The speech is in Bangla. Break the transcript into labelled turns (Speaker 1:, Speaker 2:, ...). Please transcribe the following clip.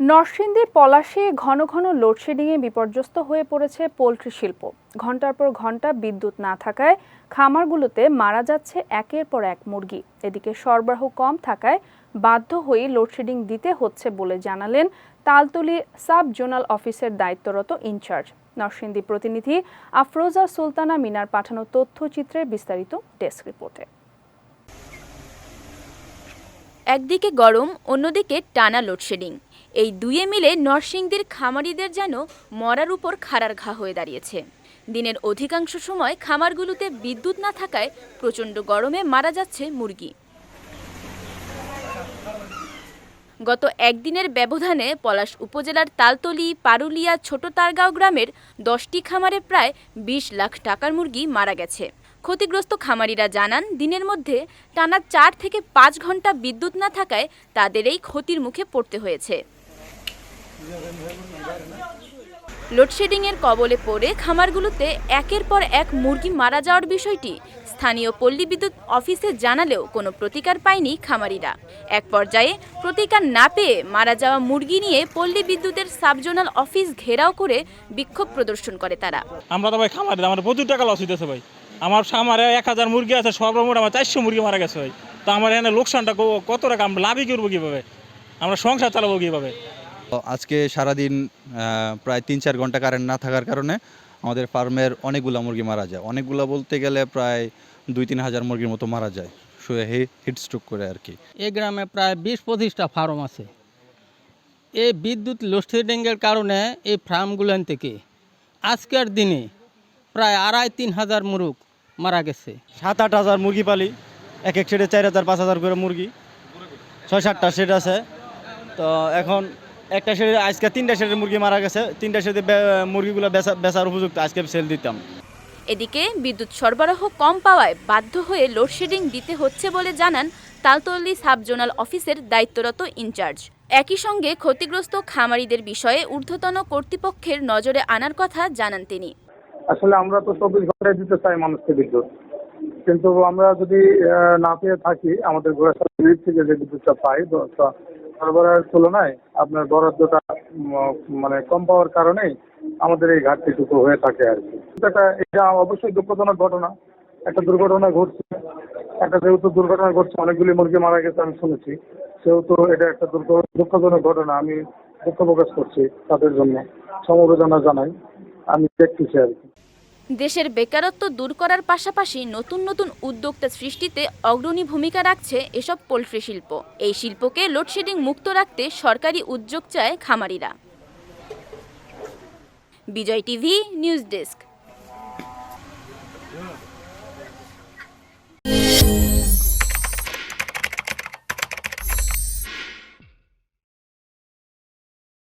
Speaker 1: নরসিংদীর পলাশে ঘন ঘন লোডশেডিংয়ে বিপর্যস্ত হয়ে পড়েছে পোলট্রি শিল্প। ঘণ্টার পর ঘণ্টা বিদ্যুৎ না থাকায় খামারগুলোতে মারা যাচ্ছে একের পর এক মুরগি। এদিকে সরবরাহ কম থাকায় বাধ্য হয়ে লোডশেডিং দিতে হচ্ছে বলে জানালেন তালতলি সাব জোনাল অফিসের দায়িত্বরত ইনচার্জ। নরসিংদী প্রতিনিধি আফরোজা সুলতানা মিনার পাঠানো তথ্যচিত্রের বিস্তারিত ডেস্ক রিপোর্টে।
Speaker 2: একদিকে গরম, অন্যদিকে টানা লোডশেডিং। এই দুয়ে মিলে নরসিংদীর খামারিদের যেন মরার উপর খাড়ার ঘা হয়ে দাঁড়িয়েছে। দিনের অধিকাংশ সময় খামারগুলোতে বিদ্যুৎ না থাকায় প্রচণ্ড গরমে মারা যাচ্ছে মুরগি। গত একদিনের ব্যবধানে পলাশ উপজেলার তালতলি, পারুলিয়া, ছোট তারগাঁও গ্রামের দশটি খামারে প্রায় বিশ লাখ টাকার মুরগি মারা গেছে। ক্ষতিগ্রস্ত খামারিরা জানান, দিনের মধ্যে টানা চার থেকে পাঁচ ঘণ্টা বিদ্যুৎ না থাকায় তাদের এই ক্ষতির মুখে পড়তে হয়েছে। লোডশেডিংয়ের কবলে পড়ে খামারগুলোতে একের পর এক মুরগি মারা যাওয়ার বিষয়টি স্থানীয় পল্লী বিদ্যুৎ অফিসে জানালেও কোনো প্রতিকার পায়নি খামারিরা। এক পর্যায়ে প্রতিকার না পেয়ে মারা যাওয়া মুরগি নিয়ে পল্লী বিদ্যুতের সাবজোনাল অফিস ঘেরাও করে বিক্ষোভ প্রদর্শন করে তারা।
Speaker 3: আমরা তো ভাই খামারে আমার প্রচুর টাকা লস হইতেছে ভাই। আমার খামারে এক হাজার মুরগি আছে, সর্বমোট আমার চারশো মুরগি মারা গেছে ভাই। তো আমার এখানে লোকসানটা কত টাকা, আমরা লাভই করব কীভাবে? আমরা সংসার চালাবো কীভাবে?
Speaker 4: আজকে সারাদিন প্রায় তিন চার ঘণ্টা কারেন্ট না থাকার কারণে আমাদের ফার্মের অনেকগুলো মুরগি মারা যায়। অনেকগুলো বলতে গেলে প্রায় দুই তিন হাজার মুরগির মতো মারা যায় শুয়ে হিট স্ট্রোক করে আর কি।
Speaker 5: এই গ্রামে প্রায় বিশ পঁচিশটা ফার্ম আছে। এই বিদ্যুৎ লোডশেডিংয়ের কারণে এই ফার্মগুলোন থেকে আজকের দিনে প্রায় আড়াই তিন হাজার মুরগ মারা গেছে।
Speaker 6: সাত আট হাজার মুরগি পালি এক এক সেটে চার হাজার পাঁচ হাজার করে মুরগি। ছয় সাতটা সেট আছে। তো এখন একটা সেটে আজকে তিনটা সেটের মুরগি মারা গেছে। তিনটা বে- মুরগিগুলো বেচা বেচার উপযুক্ত। আজকে সেল দিতাম।
Speaker 2: এদিকে বিদ্যুৎ সরবরাহ কম পাওয়ায় বাধ্য হয়ে লোডশেডিং দিতে হচ্ছে বলে জানান তালতলি সাবজোনাল অফিসের দায়িত্বরত ইনচার্জ। একই সঙ্গে ক্ষতিগ্রস্ত খামারিদের বিষয়ে ঊর্ধ্বতন কর্তৃপক্ষের নজরে আনার কথা জানান তিনি।
Speaker 7: আসলে আমরা তো চব্বিশ ঘন্টায় দিতে চাই মানুষকে বিদ্যুৎ। কিন্তু আমরা যদি আহ, না পেয়ে থাকি আমাদের গ্রিড থেকে যে বিদ্যুৎটা পাই সরবরাহের তুলনায় আপনার বরাদ্দটা মানে কম পাওয়ার কারণেই আমাদের এই ঘাটতিটুকু হয়ে থাকে আর কি। এটা এটা অবশ্যই দুঃখজনক ঘটনা। একটা দুর্ঘটনা ঘটছে। একটা যেহেতু দুর্ঘটনা ঘটছে, অনেকগুলি মুরগি মারা গেছে আমি শুনেছি। সেহেতু এটা একটা দুঃখজনক ঘটনা। আমি দুঃখ প্রকাশ করছি তাদের জন্য। সমবেদনা জানাই। আমি দেখতেছি আর কি।
Speaker 2: দেশের বেকারত্ব দূর করার পাশাপাশি নতুন নতুন উদ্যোক্তা সৃষ্টিতে অগ্রণী ভূমিকা রাখছে এসব পোলট্রি শিল্প। এই শিল্পকে লোডশেডিং মুক্ত রাখতে সরকারি উদ্যোগ চায় খামারিরা। Bijoy TV, news desk.